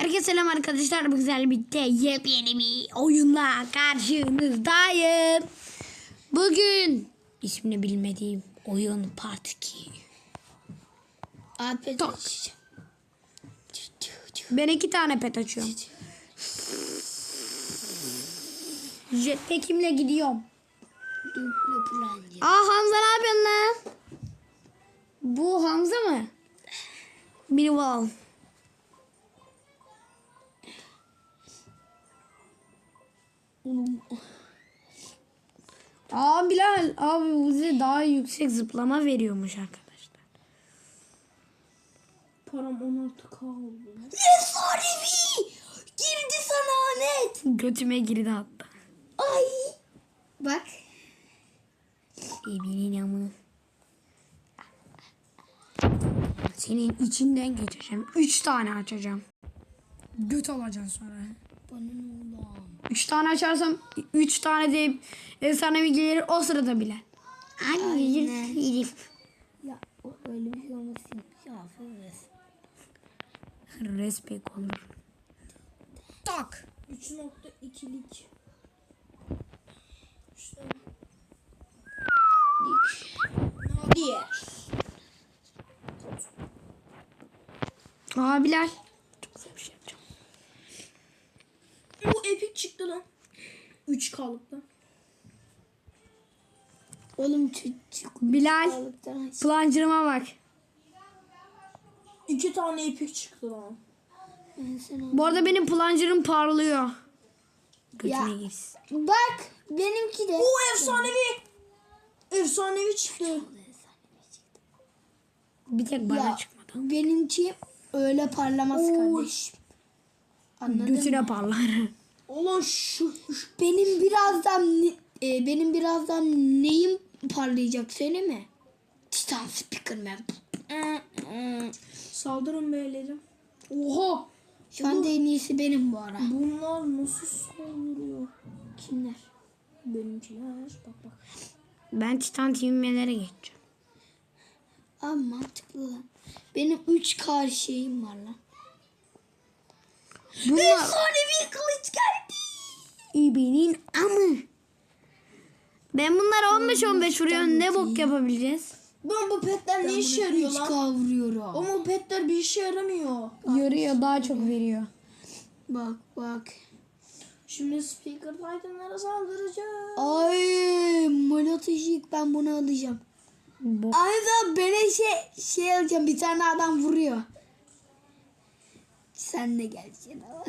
Herkese selam arkadaşlar. Bu güzel birlikte yepyeni bir oyunla karşınızdayım. Bugün ismini bilmediğim oyun part 2. Abi Tak. Ben iki tane pet açıyorum. Jetpack'imle gidiyorum. Aa Hamza ne yapıyorsun lan? Bu Hamza mı? Biri var. Aa Bilal abi bize daha yüksek zıplama veriyormuş arkadaşlar. Param 16 kaldı. Efsanevi! Girdi sana net. Götüme girdi hatta. Ay. Bak. Evinin amı. Senin içinden geçeceğim. Üç tane açacağım. Göt alacaksın sonra. Bana ne ulan? Üç tane açarsam üç tane de efsanevi gelir o sırada bile. Aynen. Ya o öyle bir şey olmasın. Ya Fırız. Respek olur. Tak. 3.2'lik. Diğer. Abiler. Çok güzel bir şey yapacağım. Bu epik çıktı lan. 3 kalıptan. Oğlum çocuk Bilal. Plancırıma bak. İki tane epik çıktı lan. Bu arada benim plancırım parlıyor. Götüne Ya. girsin. Bak benimki de. Bu efsanevi. Efsanevi çıktı. Bir tek bana Ya. çıkmadı. Benimki öyle parlamaz kardeş. Anladın mı? Götüne parlar. Ulan şu, şu Benim birazdan e, benim birazdan neyim parlayacak söyle mi? Titan Speakerman. saldırın beylerim. Oha. Şu anda en iyisi benim bu ara. Bunlar nasıl saldırıyor? Kimler? Benimkiler. Bak bak. Ben Titan TV'lere geçeceğim. Abi mantıklı lan. Benim 3K şeyim var lan. Bunlar bir kılıç geldi. İbinin amı. Ben bunlara 15-15 vuruyorum. Ne bok yapabileceğiz? Lan bu petler ne işe yarıyor lan? 3K vuruyorum. Ama bu petler bir işe yaramıyor. Yarıyor daha çok veriyor. Bak bak. Şimdi Speaker Titan'lara saldıracağız. Ay monotejik ben bunu alacağım. Bok. Aynı böyle şey şey alacağım bir tane adam vuruyor. Sen de geleceksin ama.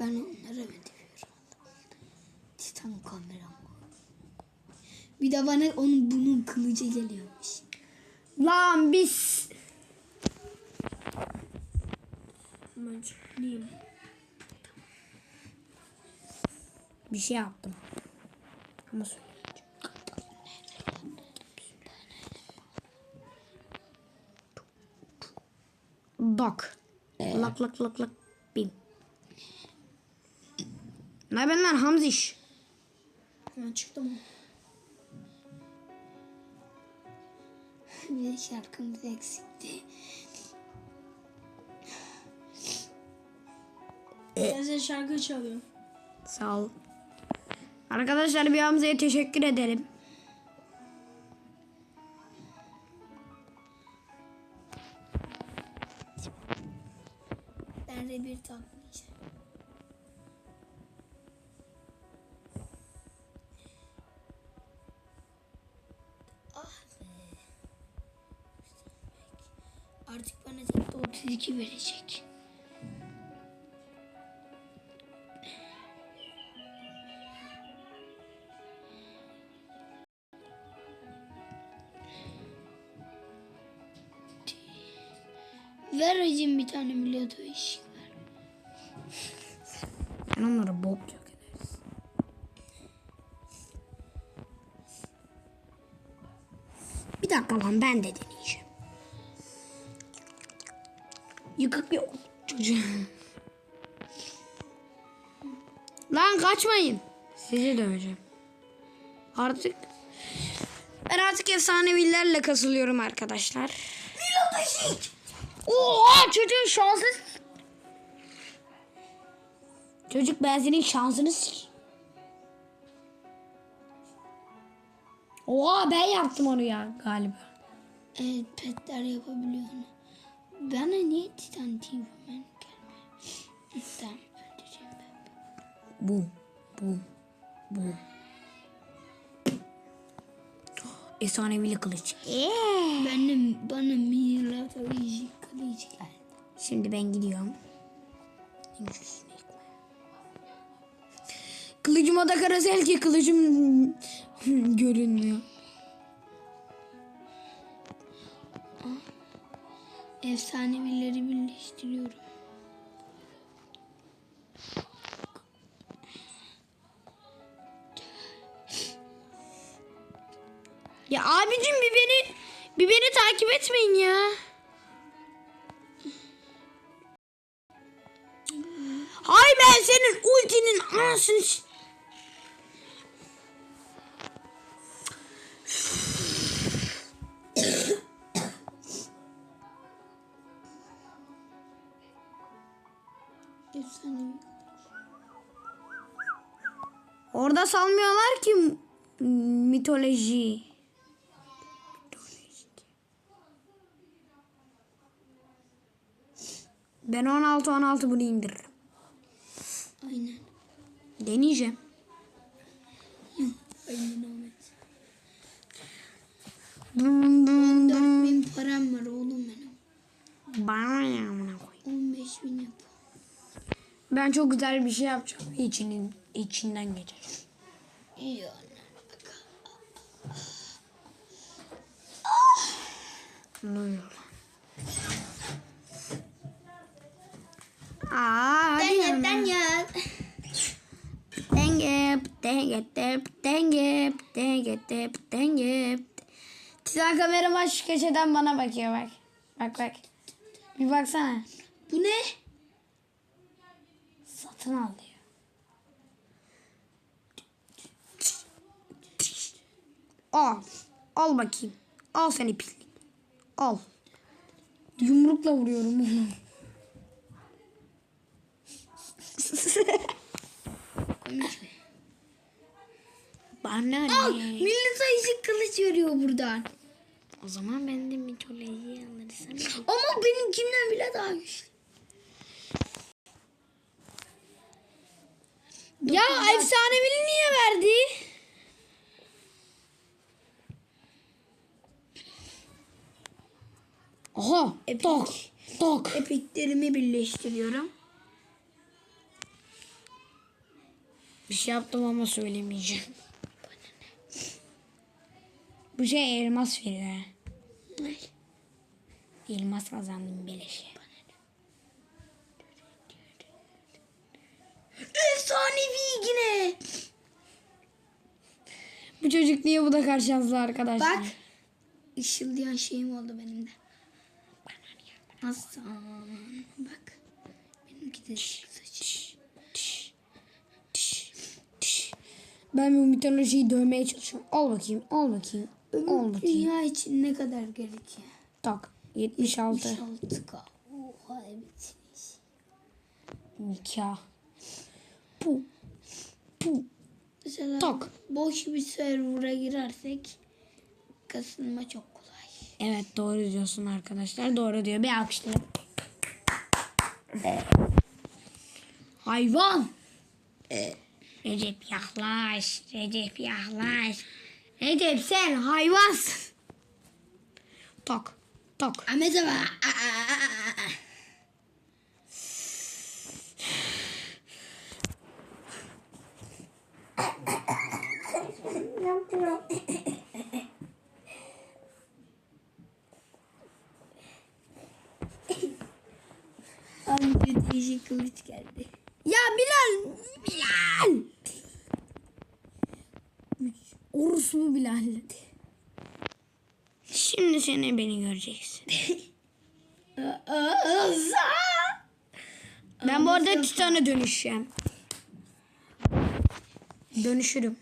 Ben onlara ödüyorum. Titan kameram. Bir de bana onun bunun kılıcı geliyormuş. Lan biz. Ben. Bir şey yaptım. Ama söyleyeceğim. Dok. Lak lak lak lak. Bim. Ne lan Hamziş? Ben çıktım. Bir şarkımız eksikti. Ben size şarkı çalıyorum. Sağ ol. Arkadaşlar bir Hamza'ya teşekkür edelim. Ben bir takmayacağım. Ah be. Artık bana tekte 32 verecek. Ver hacım bir tane milyoto iş. Ben onlara bok yok ederiz. Bir dakika lan ben de deneyeceğim. Yıkık yok. Çocuğum. lan kaçmayın. Sizi döveceğim. Artık ben artık efsanevilerle kasılıyorum arkadaşlar. kılıç. Oha çocuğun şansı. Çocuk ben senin şansını. Oha ben yaptım onu ya galiba. Evet petler yapabiliyor onu. Bana niye Titan TV ben gelmiyor? Tamam öldüreceğim ben. Bum bum bum. Efsanevili kılıç. Eee. Benim bana milatoloji kılıç geldi. Şimdi ben gidiyorum. Kılıcım o da karasel ki kılıcım görünmüyor. Efsanevileri birleştiriyorum. Ya abicim bir beni bir beni takip etmeyin ya. Hay ben senin ultinin anasını salmıyorlar ki mitoloji. Ben 16 16 bunu indiririm. Aynen. Deneyeceğim. Aynen Ahmet. Dum dum dum. 4000 param var oğlum benim. Bana ne amına koyayım. 15 bin yap. Ben çok güzel bir şey yapacağım. İçinin içinden geçeceğim. Anne. Ne oluyor? Aa. Dengep, dengep, dep, dengep, dengep, dep, dengep. Titan kameraman şu köşeden bana bakıyor bak. Bak bak. Bir baksana. Bu ne? Satın al diyor. Al. Al bakayım. Al seni pislik. Al. Yumrukla vuruyorum onu. Bana Al. ne? Millet ayıcık kılıç veriyor buradan. O zaman ben de mitolojiyi alırsam. Ama benimkinden bile daha güçlü. Ya efsanevili niye verdi? Aha. Epic. Tok. Tok. Epiklerimi birleştiriyorum. Bir şey yaptım ama söylemeyeceğim. Bu şey elmas veriyor. Ne? Elmas kazandım beleşe. Efsanevi yine. Bu çocuk niye bu da karşılaştı arkadaşlar? Bak. Işıldayan şeyim oldu benim de. Aslan. Bak. Benimki de. Ben bu mitolojiyi dövmeye çalışıyorum. Al bakayım, al bakayım. Al bakayım. Dünya için ne kadar gerekiyor? Tak. 76. 6K. Oha evet. Nikah. Pu. Pu. Mesela Tak. boş bir server'a girersek kasılma çok. Evet doğru diyorsun arkadaşlar. Doğru diyor. Bir alkışlayalım. Hayvan. Recep yaklaş. Recep yaklaş. Recep sen hayvansın. Tak. Tak. Ahmet ama. Aa, aa, aa, aa. Abi değişik kılıç geldi. Ya Bilal. Bilal. Orospu Bilal. Şimdi seni beni göreceksin. Ben bu arada Titan'a dönüşeceğim. Dönüşürüm.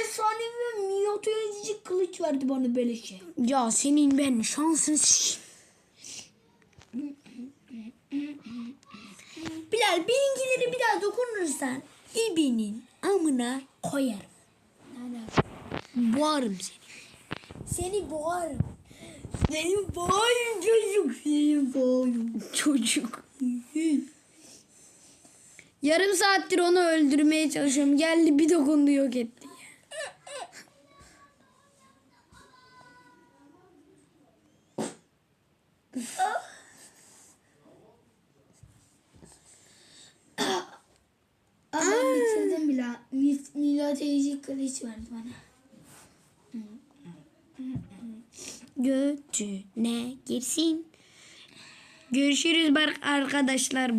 Efsanevi ve mitolojik kılıç kılıç verdi bana beleşe. Ya senin ben şansın. Bilal benimkileri bir daha dokunursan İbi'nin amına koyar. Boğarım seni. Seni boğarım. Seni boğarım çocuk. Seni boğarım çocuk. Yarım saattir onu öldürmeye çalışıyorum. Geldi bir dokundu yok etti. Ama bitirdim bile. Mil- Mila kılıç verdi bana. Götüne girsin. Görüşürüz arkadaşlar.